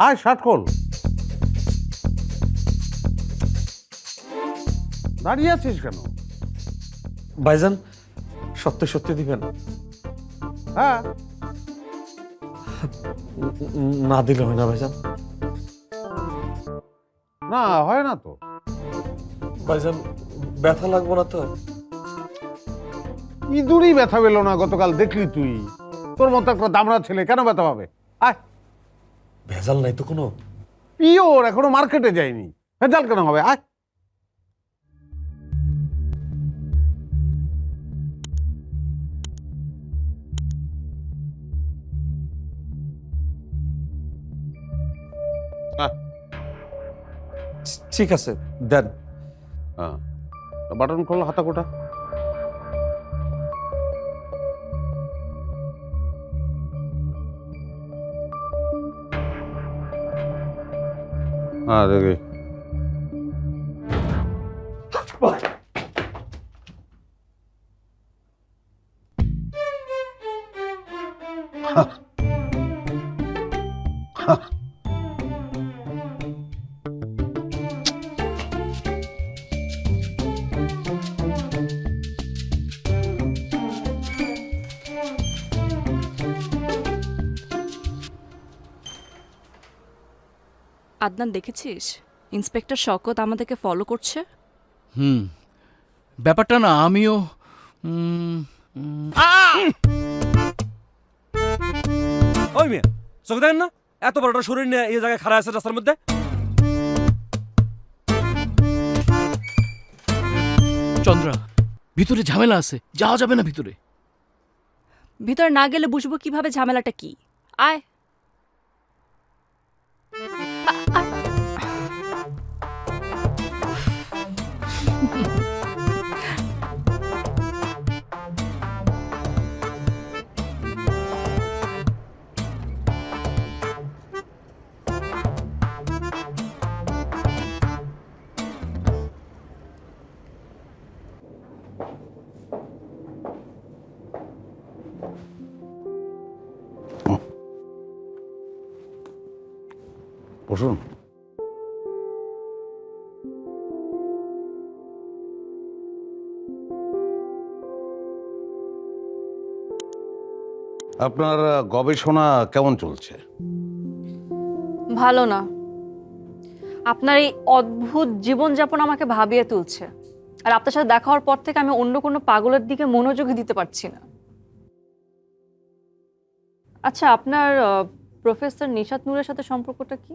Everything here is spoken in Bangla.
আয় শার্ট খোল। দাঁড়িয়ে আছিস কেন? ভাইজান সত্য সত্যি দিবেন? হ্যাঁ। না দিলে হয় না ভাইজান। না হয় না তো। ভাইজান ব্যথা লাগবো না তো? ইঁদুরই ব্যথা পেল না গতকাল দেখলি তুই? তোর মতো একটা দামড়া ছেলে কেন ব্যথা পাবে? আয়। ভেজাল নাই তো কোনো। পিওর এখনও মার্কেটে যায়নি। ভেজাল কেন হবে আয়। ঠিক আছে দেন। হ্যাঁ বাটন খোল হাতা কোটা হ্যাঁ দেখি আদনান দেখেছিস? ইন্সপেক্টর শকত আমাদেরকে ফলো করছে? হুম। ব্যাপারটা না আমিও ওই মেয়ে চোখ দেখেন না? এত বড়টা শরীর নিয়ে এই জায়গায় খাড়া আছে রাস্তার মধ্যে? চন্দ্রা ভিতরে ঝামেলা আছে যাওয়া যাবে না ভিতরে? ভিতরে না গেলে বুঝব কীভাবে ঝামেলাটা কি। আয়। আপনার গবেষণা কেমন চলছে? ভালো না। আপনার এই অদ্ভুত জীবনযাপন আমাকে ভাবিয়ে তুলছে। আর আপনার সাথে দেখা হওয়ার পর থেকে আমি অন্য কোনো পাগলের দিকে মনোযোগই দিতে পারছি না। আচ্ছা আপনার প্রফেসর নিশাত নূরের সাথে সম্পর্কটা কি?